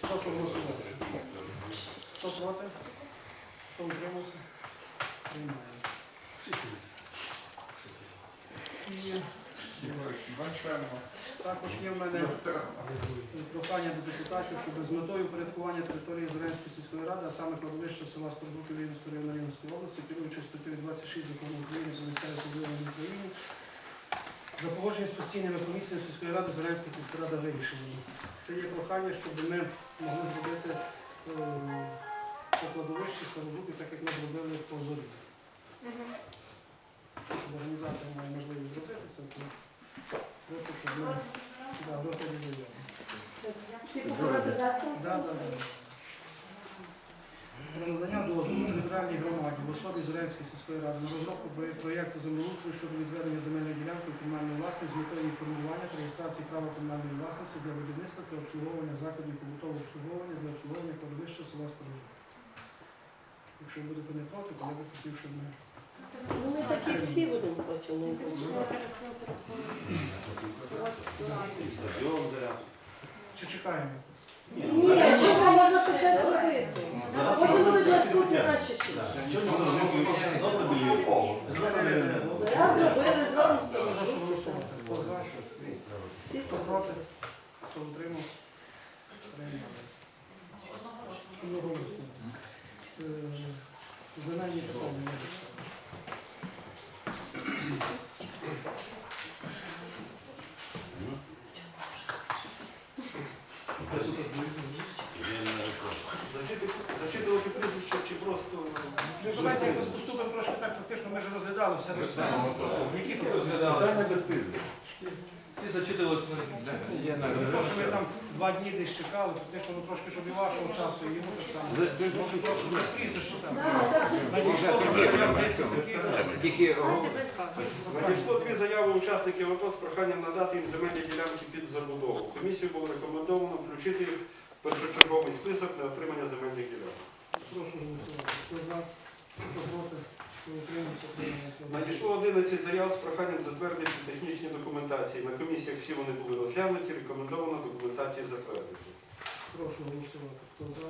Прошу голосувати. Хто проти? Хто утримався? Також є в мене прохання до депутатів, щоб з метою порядкування території Зорянської сільської ради, а саме кладовища села Сторбуки Рівненської району Рівненської області, керуючи статтею 26 закону України про місцеве в Україні, за погодження з постійними комісіями сільської ради Зорянська сільська рада вирішила. Це є прохання, щоб ми могли зробити е, по кладовищі так як ми зробили по зорі. Організація має можливість зробити це, щоб ми да, розгляді заяви. Типу приватизація? Про надання дозволу територіальній громаді в особі Зорянської сільської ради на розробку проєкту землеустрою щодо відведення земельної ділянки у комунальної власності з метою формування та реєстрації права комунальної власності для будівництва та обслуговування закладів побутового обслуговування для обслуговування кладовища села Сторожа. Якщо будете не проти, то я би хотів, щоб ми... Ну, ми такі всі будемо будемо. Чи чекаємо? Ні, чого можна почати робити? А потім будуть наступні наші числа. Зараз зробили? Всі Хто проти? Хто утримав? Е, питання. не вирішили. Зачитувати прізвище чи просто Ну, давайте якось поступимо трошки так, фактично ми вже розглядали все те саме. Які тут розглядали? Питання без прізвища. Всі зачитувалися що ми там два дні десь чекали, фактично ну, трошки, щоб і вашого часу, і йому так само. Може, там. Надійшло заяв 10 таких. Тільки надійшло дві заяви учасників АТО з проханням надати їм земельні ділянки під забудову. Комісію було рекомендовано включити їх в першочерговий список на отримання земельних ділянок. Прошу голосувати. Хто за? Хто проти? Надійшло 11 заяв з проханням затвердити технічні документації. На комісіях всі вони були розглянуті, рекомендовано документації затвердити. Прошу голосувати. Хто за?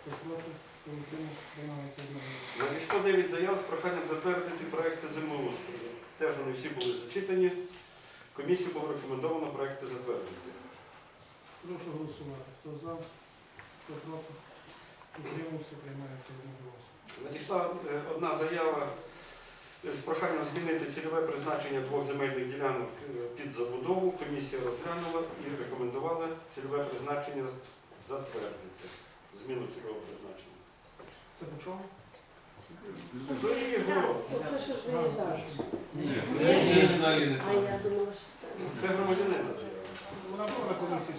Хто проти? Хто утримався? Приймається. Надійшло 9 заяв з проханням затвердити проекти землеустрою. Теж вони всі були зачитані. Комісію було рекомендовано проекти затвердити. Прошу голосувати. Хто за? Хто проти? Хто утримався? Приймається одноголосно. Надійшла е, одна заява е, з проханням змінити цільове призначення двох земельних ділянок е, під забудову. Комісія розглянула і рекомендувала цільове призначення затвердити. Зміну цільового призначення. Це по чому? Зорі його. Це що ж виїжджаєш? Ні, взагалі не А я думала, що це. Це громадянина заява. Вона була на комісії?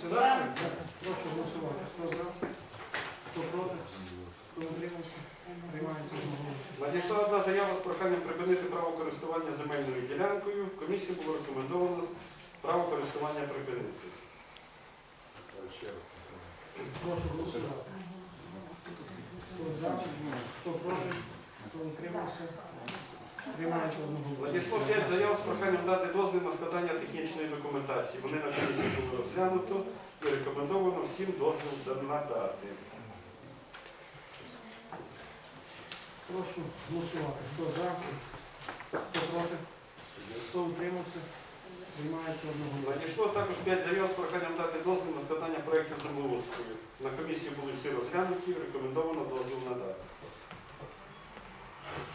Прошу голосувати. Хто за? Хто проти? Хто утримався? Приймається. Надійшла одна заява з проханням припинити право користування земельною ділянкою. Комісії було рекомендовано право користування припинити. Прошу голосувати. Хто за? Хто проти? Хто утримався? Приймається одноголосно. Надійшло 5 заяв з проханням дати дозвіл на складання технічної документації. Вони на комісії були розглянуто і рекомендовано всім дозвіл надати. Прошу голосувати. Хто за? Хто проти? Хто утримався? Приймається одноголосно. Надійшло також 5 заяв з проханням дати дозвіл на складання проєктів землеустрою. На комісії були всі розглянуті рекомендовано дозвіл надати.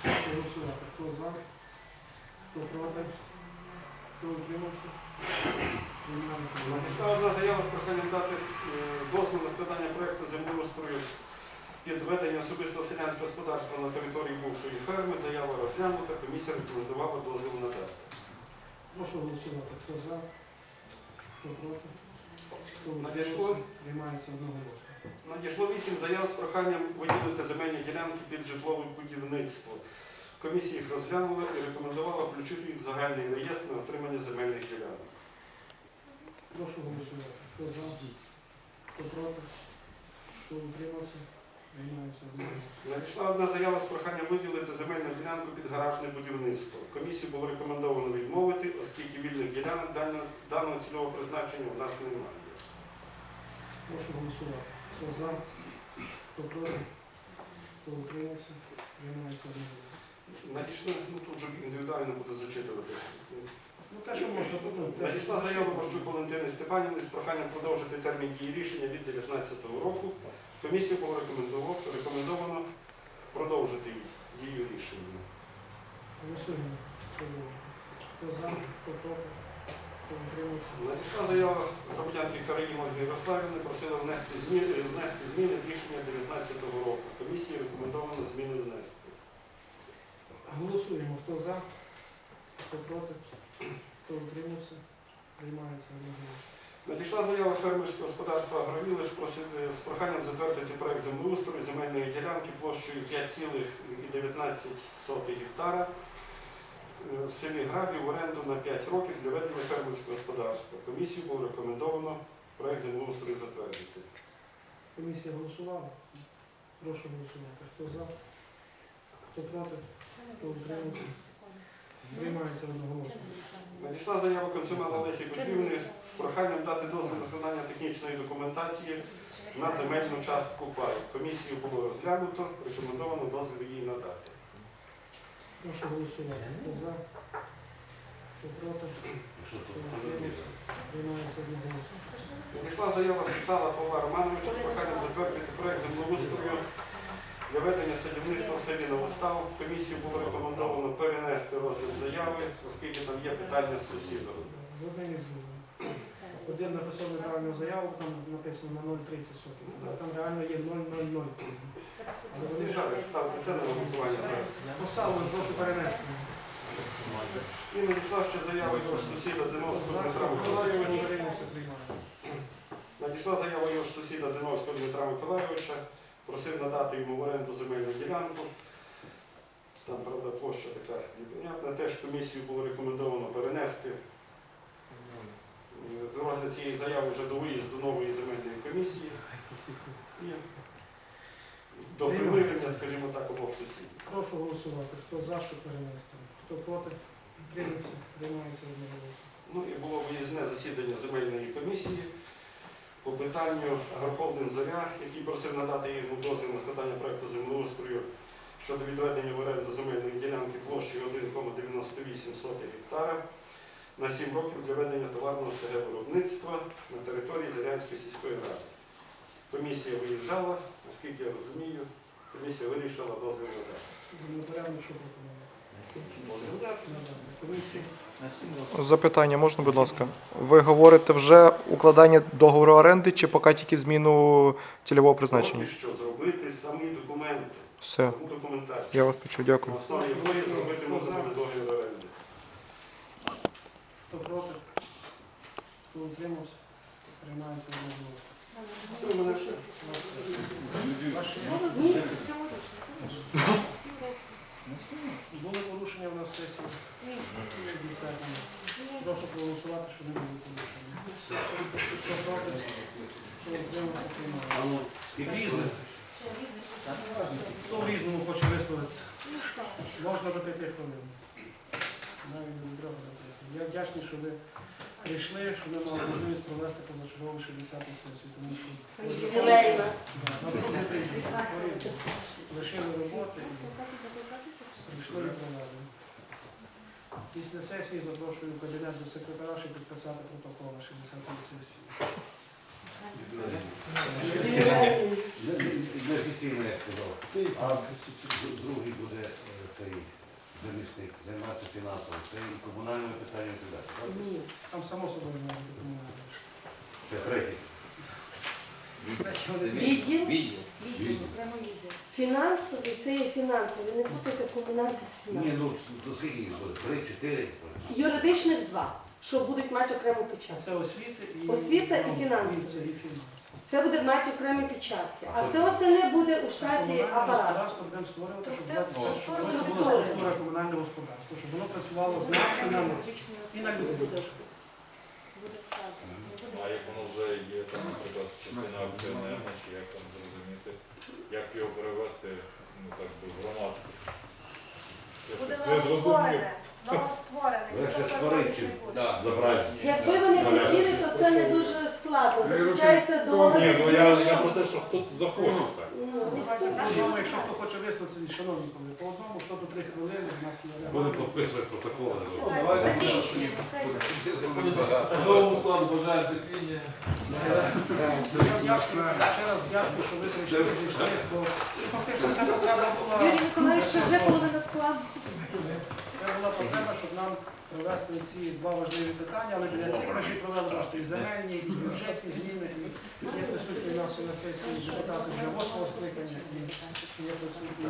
Прошу голосувати. Хто за? Хто проти? Хто утримався? Приймається. Надійшла одна заява з проханням дати е, дозвіл на складання проєкту землеустрою під ведення особистого селянського господарства на території бувшої ферми. Заява розглянута, комісія рекомендувала дозвіл надати. Прошу голосувати. Хто за? Хто проти? Хто Надійшло? утримався? Приймається одноголосно. Надійшло вісім заяв з проханням виділити земельні ділянки під житлове будівництво. Комісія їх розглянула і рекомендувала включити їх в загальний реєстр на отримання земельних ділянок. Прошу голосувати. Хто за? Хто проти? Хто утримався? Приймається. Надійшла одна заява з проханням виділити земельну ділянку під гаражне будівництво. Комісію було рекомендовано відмовити, оскільки вільних ділянок даного, цільового призначення у нас немає. Прошу голосувати. Хто за, хто проти, хто утримався, приймається. Надійшла, ну тут вже індивідуально буде зачитувати. Ну, те, що можна тут. ну, Надійшла заява Борчук Валентини Степанівни з проханням продовжити термін дії рішення від 2019 року. Комісію було рекомендовано, рекомендовано продовжити дію рішення. Голосуємо. Хто за, хто проти, хто утримався. Надійшла заява громадянки Караїм Ольги Ярославівни, просила внести зміни, внести зміни в рішення 2019 року. Комісії рекомендовано зміни внести. Голосуємо. Хто за, хто проти, хто утримався, приймається одноголосно. Надійшла заява фермерського господарства Агровілич з проханням затвердити проект землеустрою земельної ділянки площею 5,19 гектара е, в селі Грабі в оренду на 5 років для ведення фермерського господарства. Комісію було рекомендовано проект землеустрою затвердити. Комісія голосувала. Прошу голосувати. Хто за, хто проти, хто утримався, приймається одноголосно. Надійшла заява консумера Лесі Петрівни з проханням дати дозвіл на виконання технічної документації на земельну частку паю. Комісію було розглянуто, рекомендовано дозвіл їй надати. Прошу голосувати. Хто за, хто проти, приймається одноголосно. Надійшла заява Сала Павла Романовича з проханням затвердити проект землеустрою для ведення садівництва в селі Новостав. Комісію було рекомендовано перенести розгляд заяви, оскільки там є питання з сусідом. Один написав неправильну заяву, там написано на 0,30 сотень. Там реально є 0,00. Але вони жаль, ставте це на голосування зараз. поставили, прошу перенести. І надійшла ще заява його ж сусіда Диновського Дмитра Миколайовича. Надійшла заява його ж сусіда Диновського Дмитра Миколайовича. Просив надати йому в оренду земельну ділянку. Там, правда, площа така непонятна. Теж комісію було рекомендовано перенести е, з розгляд цієї заяви вже до виїзду нової земельної комісії і до примирення, скажімо так, обох сусідів. Прошу голосувати. Хто за, що перенести. Хто проти, утримався, приймається одноголосно. Ну і було виїзне засідання земельної комісії питанню агрохолдинг Зоря, який просив надати йому дозвіл на складання проекту землеустрою щодо відведення в оренду земельної ділянки площею 1,98 гектара на 7 років для ведення товарного СГ виробництва на території Зарянської сільської ради. Комісія виїжджала, наскільки я розумію, комісія вирішила дозвіл надати. Запитання можна, будь ласка. Ви говорите вже укладання договору оренди чи поки тільки зміну цільового призначення? Поки що зробити самі документи, Все, саму документацію. я вас почув, дякую. На основі якої зробити можна буде договір оренди. Хто проти, хто утримався, приймається одноголосно. Це в мене все. Ваші Ні, були порушення в нас в сесії? Прошу проголосувати, що не було порушення. Проти, хто утримався, приймається. Хто в різному хоче висловитися? Можна до п'яти хвилин. Навіть до трьох до п'яти. Я вдячний, що ви прийшли, що ми мали можливість провести позачергову 60-ту сесію, тому що ювілейна. Да, наступний тиждень хворіли. лишили роботи і прийшли і провели. Після сесії запрошую в кабінет до секретаря, щоб підписати протокол на 60-ї сесії. Неофіційно, я сказав. А другий буде е, цей замісник займатися фінансово. Це і комунальними питаннями і так далі. Ні. Там само собою має допомагати. Це третій. Відділ Відділ. фінансовий, це є фінансовий, не путайте комунальне з Ні, фінансовим. ну до скільки їх буде? Три, чотири. Юридичних два, що будуть мати окрему печатку. Це і Освіта і фінанси. і фінанси. Це буде мати окремі печатки. А все остальне буде у штаті Комунальне господарство будемо створювати, щоб Структура- 21 році була структура. комунального господарства, щоб воно працювало з нами і на людей. А як воно вже є, там, наприклад, частина акціонерна, чи як там зрозуміти, як його перевести, ну так би громадське. Буде новостворене. Новостворене. Легше Ніхто не буде. Якби вони хотіли, то це не дуже Заключається договір. Ні, ну я, я про те, що хто захоче так. Ну, по не одному, якщо хто хоче висловитися, шановні колеги, по одному, хто до три хвилини, у нас є Будемо регламент. підписувати протоколи. Новому складу бажаю терпіння. Я вдячний, ще раз дякую, що ви прийшли, зійшли, бо фактично ця потреба була, Юрій Миколаївич, вже половина складу. Це була потреба, щоб нам провести ці два важливі питання, але для цих ми ще провели і земельні, і бюджетні зміни, і є присутні у нас на сесії депутати вже восьмого скликання, і є присутні.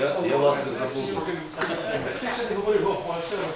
Я, я вас не забув. Ти ще не говорив, а ще раз.